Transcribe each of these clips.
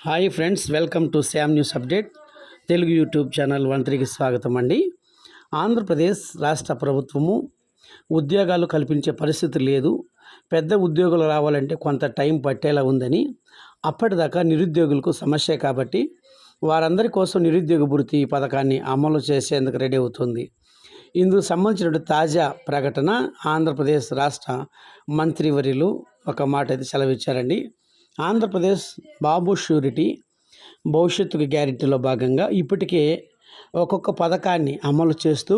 Hi friends welcome to Sam news update. Telugu YouTube channel one స్వాగతం అండి. ఆంధ్రప్రదేశ్ రాష్ట్ర ప్రభుత్వము ఉద్యోగాలు కల్పించే పరిస్థితి లేదు. పెద్ద ఉద్యోగులు రావాలంటే కొంత టైం పట్టేలా ఉందని అప్పటిదాకా నిరుద్యోగులకు సమస్య కాబట్టి వారందరి కోసం నిరుద్యోగ భృతి పథకాన్ని అమలు చేసేందుకు రెడీ అవుతుంది. ఇందుకు సంబంధించిన తాజా ప్రకటన ఆంధ్రప్రదేశ్ రాష్ట్ర మంత్రివర్యులు ఒక మాట అయితే సెలవిచ్చారండి. ఆంధ్రప్రదేశ్ బాబు షూరిటీ భవిష్యత్తుకు గ్యారెంటీలో భాగంగా ఇప్పటికే ఒక్కొక్క పథకాన్ని అమలు చేస్తూ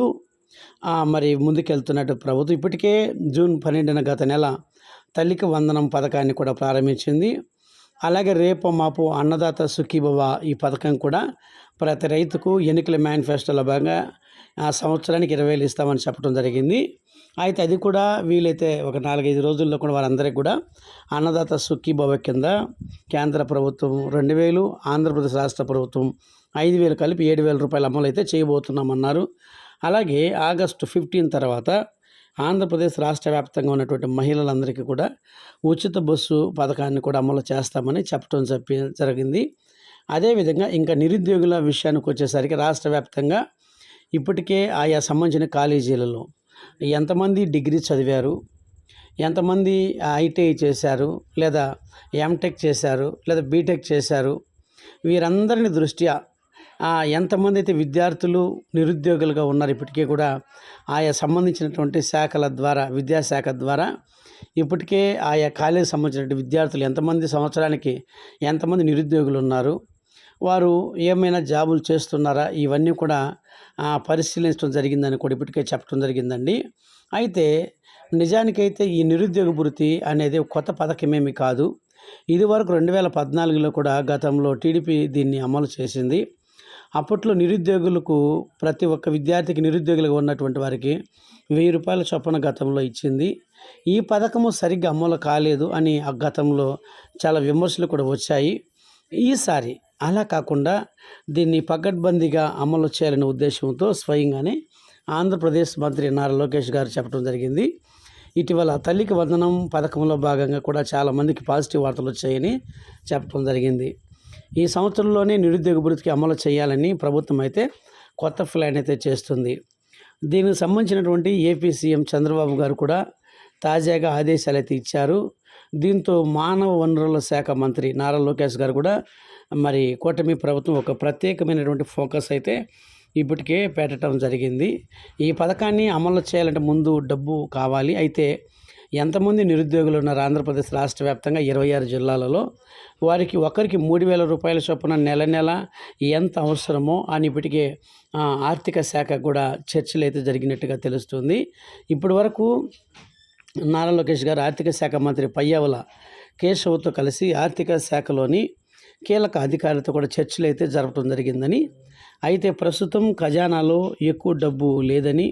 మరి ముందుకెళ్తున్నట్టు ప్రభుత్వం ఇప్పటికే జూన్ పన్నెండున గత నెల తల్లికి వందనం పథకాన్ని కూడా ప్రారంభించింది. అలాగే రేపు మాపు అన్నదాత సుఖీభవ ఈ పథకం కూడా ప్రతి రైతుకు ఎన్నికల మేనిఫెస్టోలో భాగంగా ఆ సంవత్సరానికి ఇరవై వేలు ఇస్తామని చెప్పడం జరిగింది. అయితే అది కూడా వీలైతే ఒక నాలుగైదు రోజుల్లో కూడా వారందరికీ కూడా అన్నదాత సుఖీభవ కింద కేంద్ర ప్రభుత్వం రెండు వేలు ఆంధ్రప్రదేశ్ రాష్ట్ర ప్రభుత్వం ఐదు వేలు కలిపి ఏడు వేల రూపాయల అమలు అయితే చేయబోతున్నామన్నారు. అలాగే ఆగస్టు ఫిఫ్టీన్ తర్వాత ఆంధ్రప్రదేశ్ రాష్ట్ర వ్యాప్తంగా ఉన్నటువంటి మహిళలందరికీ కూడా ఉచిత బస్సు పథకాన్ని కూడా అమలు చేస్తామని చెప్పడం చెప్పి జరిగింది. అదేవిధంగా ఇంకా నిరుద్యోగుల విషయానికి వచ్చేసరికి రాష్ట్ర వ్యాప్తంగా ఇప్పటికే ఆయా సంబంధించిన కాలేజీలలో ఎంతమంది డిగ్రీ చదివారు ఎంతమంది ఐటీఐ చేశారు లేదా ఎంటెక్ చేశారు లేదా బీటెక్ చేశారు వీరందరిని దృష్ట్యా ఎంతమంది అయితే విద్యార్థులు నిరుద్యోగులుగా ఉన్నారు ఇప్పటికీ కూడా ఆయా సంబంధించినటువంటి శాఖల ద్వారా విద్యాశాఖ ద్వారా ఇప్పటికే ఆయా కాలేజీ సంబంధించినటువంటి విద్యార్థులు ఎంతమంది సంవత్సరానికి ఎంతమంది నిరుద్యోగులు ఉన్నారు వారు ఏమైనా జాబులు చేస్తున్నారా? ఇవన్నీ కూడా పరిశీలించడం జరిగిందని కూడా ఇప్పటికే చెప్పడం జరిగిందండి. అయితే నిజానికైతే ఈ నిరుద్యోగ భృతి అనేది కొత్త పథకమేమి కాదు. ఇదివరకు రెండు వేల పద్నాలుగులో కూడా గతంలో టీడీపీ దీన్ని అమలు చేసింది. అప్పట్లో నిరుద్యోగులకు ప్రతి ఒక్క విద్యార్థికి నిరుద్యోగులుగా ఉన్నటువంటి వారికి వెయ్యి రూపాయల చొప్పున గతంలో ఇచ్చింది. ఈ పథకము సరిగ్గా అమలు కాలేదు అని ఆ గతంలో చాలా విమర్శలు కూడా వచ్చాయి. ఈసారి అలా కాకుండా దీన్ని పకడ్బందీగా అమలు చేయాలనే ఉద్దేశంతో స్వయంగానే ఆంధ్రప్రదేశ్ మంత్రి నారా లోకేష్ గారు చెప్పడం జరిగింది. ఇటీవల తల్లికి వందనం పథకంలో భాగంగా కూడా చాలామందికి పాజిటివ్ వార్తలు వచ్చాయని చెప్పడం జరిగింది. ఈ సంవత్సరంలోనే నిరుద్యోగ భృతికి అమలు చేయాలని ప్రభుత్వం అయితే కొత్త ప్లాన్ అయితే చేస్తుంది. దీనికి సంబంధించినటువంటి ఏపీ సీఎం చంద్రబాబు గారు కూడా తాజాగా ఆదేశాలు అయితే ఇచ్చారు. దీంతో మానవ వనరుల శాఖ మంత్రి నారా లోకేష్ గారు కూడా మరి కూటమి ప్రభుత్వం ఒక ప్రత్యేకమైనటువంటి ఫోకస్ అయితే ఇప్పటికే పెట్టడం జరిగింది. ఈ పథకాన్ని అమలు చేయాలంటే ముందు డబ్బు కావాలి. అయితే ఎంతమంది నిరుద్యోగులు ఉన్నారు ఆంధ్రప్రదేశ్ రాష్ట్ర వ్యాప్తంగా? ఇరవై ఆరు జిల్లాలలో. వారికి ఒకరికి మూడు వేల రూపాయల చొప్పున నెల నెల ఎంత అవసరమో అని ఇప్పటికే ఆర్థిక శాఖ కూడా చర్చలు అయితే జరిగినట్టుగా తెలుస్తుంది. ఇప్పటి వరకు నారా లోకేష్ గారు ఆర్థిక శాఖ మంత్రి పయ్యావుల కేశవ్తో కలిసి ఆర్థిక శాఖలోని కీలక అధికారులతో కూడా చర్చలు అయితే జరపడం జరిగిందని. అయితే ప్రస్తుతం ఖజానాలో ఎక్కువ డబ్బు లేదని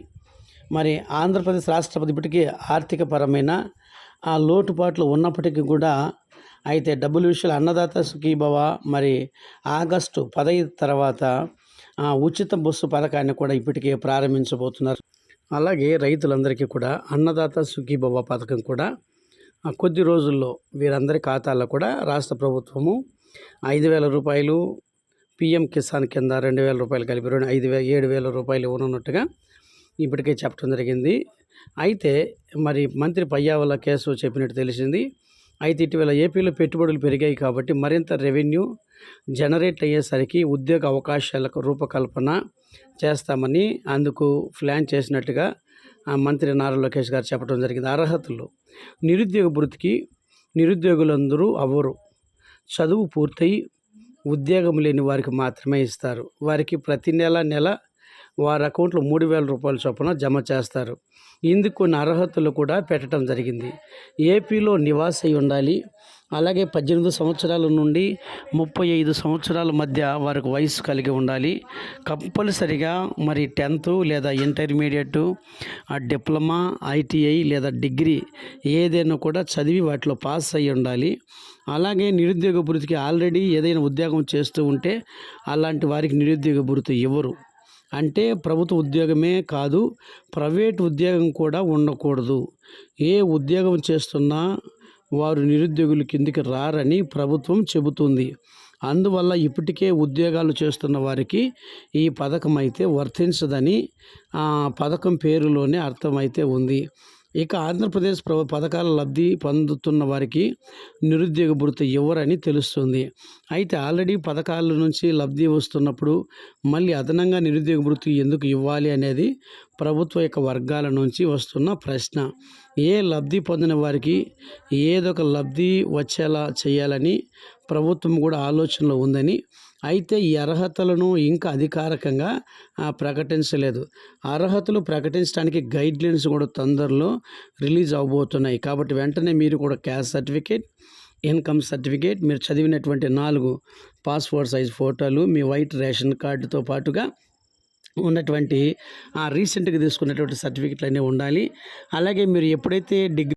మరి ఆంధ్రప్రదేశ్ రాష్ట్రపతి ఇప్పటికీ ఆర్థికపరమైన ఆ లోటుపాట్లు ఉన్నప్పటికీ కూడా అయితే డబ్బుల విషయాలు అన్నదాత సుఖీభవ మరి ఆగస్టు పదహైదు తర్వాత ఆ, ఉచిత బస్సు పథకాన్ని కూడా ఇప్పటికే ప్రారంభించబోతున్నారు. అలాగే రైతులందరికీ కూడా అన్నదాత సుఖీభవ పథకం కూడా కొద్ది రోజుల్లో వీరందరి ఖాతాల్లో కూడా రాష్ట్ర ప్రభుత్వము ఐదు వేల రూపాయలు పిఎం కిసాన్ కింద రెండు వేల రూపాయలు కలిపి రెండు ఐదు వే ఏడు వేల రూపాయలు ఇవ్వనున్నట్టుగా ఇప్పటికే చెప్పడం జరిగింది. అయితే మరి మంత్రి పయ్యావల కేసు చెప్పినట్టు తెలిసింది. అయితే ఇటీవల ఏపీలో పెట్టుబడులు పెరిగాయి కాబట్టి మరింత రెవెన్యూ జనరేట్ అయ్యేసరికి ఉద్యోగ అవకాశాలకు రూపకల్పన చేస్తామని అందుకు ప్లాన్ చేసినట్టుగా ఆ మంత్రి నారా లోకేష్ గారు చెప్పడం జరిగింది. అర్హతలు. నిరుద్యోగ భృతికి నిరుద్యోగులందరూ అవ్వరు. చదువు పూర్తయి ఉద్యోగం లేని వారికి మాత్రమే ఇస్తారు. వారికి ప్రతి నెల నెల వారి అకౌంట్లో మూడు వేల రూపాయల చొప్పున జమ చేస్తారు. ఇందుకు కొన్ని అర్హతలు కూడా పెట్టడం జరిగింది. ఏపీలో నివాసై ఉండాలి. అలాగే పద్దెనిమిది సంవత్సరాల నుండి ముప్పై ఐదు సంవత్సరాల మధ్య వారికి వయసు కలిగి ఉండాలి. కంపల్సరిగా మరి టెన్త్ లేదా ఇంటర్మీడియట్ డిప్లొమా ఐటీఐ లేదా డిగ్రీ ఏదైనా కూడా చదివి వాటిలో పాస్ అయి ఉండాలి. అలాగే నిరుద్యోగ భృతికి ఆల్రెడీ ఏదైనా ఉద్యోగం చేస్తూ ఉంటే అలాంటి వారికి నిరుద్యోగ భృతి ఇవ్వరు. అంటే ప్రభుత్వ ఉద్యోగమే కాదు ప్రైవేట్ ఉద్యోగం కూడా ఉండకూడదు. ఏ ఉద్యోగం చేస్తున్నా వారు నిరుద్యోగుల కిందికి రారని ప్రభుత్వం చెబుతుంది. అందువల్ల ఇప్పటికే ఉద్యోగాలు చేస్తున్న వారికి ఈ పథకం అయితే వర్తించదని ఆ పథకం పేరులోనే అర్థమైతే ఉంది. ఇక ఆంధ్రప్రదేశ్ ప్రభు పథకాల లబ్ధి పొందుతున్న వారికి నిరుద్యోగ భృతి ఇవ్వరని తెలుస్తుంది. అయితే ఆల్రెడీ పథకాల నుంచి లబ్ధి వస్తున్నప్పుడు మళ్ళీ అదనంగా నిరుద్యోగ భృతి ఎందుకు ఇవ్వాలి అనేది ప్రభుత్వ యొక్క వర్గాల నుంచి వస్తున్న ప్రశ్న. ఏ లబ్ధి పొందిన వారికి ఏదో ఒక లబ్ధి వచ్చేలా చేయాలని ప్రభుత్వం కూడా ఆలోచనలో ఉందని అయితే ఈ అర్హతలను ఇంకా అధికారికంగా ప్రకటించలేదు. అర్హతలు ప్రకటించడానికి గైడ్లైన్స్ కూడా తొందరలో రిలీజ్ అవబోతున్నాయి. కాబట్టి వెంటనే మీరు కూడా క్యాస్ట్ సర్టిఫికేట్ ఇన్కమ్ సర్టిఫికేట్ మీరు చదివినటువంటి నాలుగు పాస్పోర్ట్ సైజ్ ఫోటోలు మీ వైట్ రేషన్ కార్డుతో పాటుగా ఉన్నటువంటి ఆ రీసెంట్గా తీసుకున్నటువంటి సర్టిఫికెట్లు అనేవి ఉండాలి. అలాగే మీరు ఎప్పుడైతే డిగ్రీ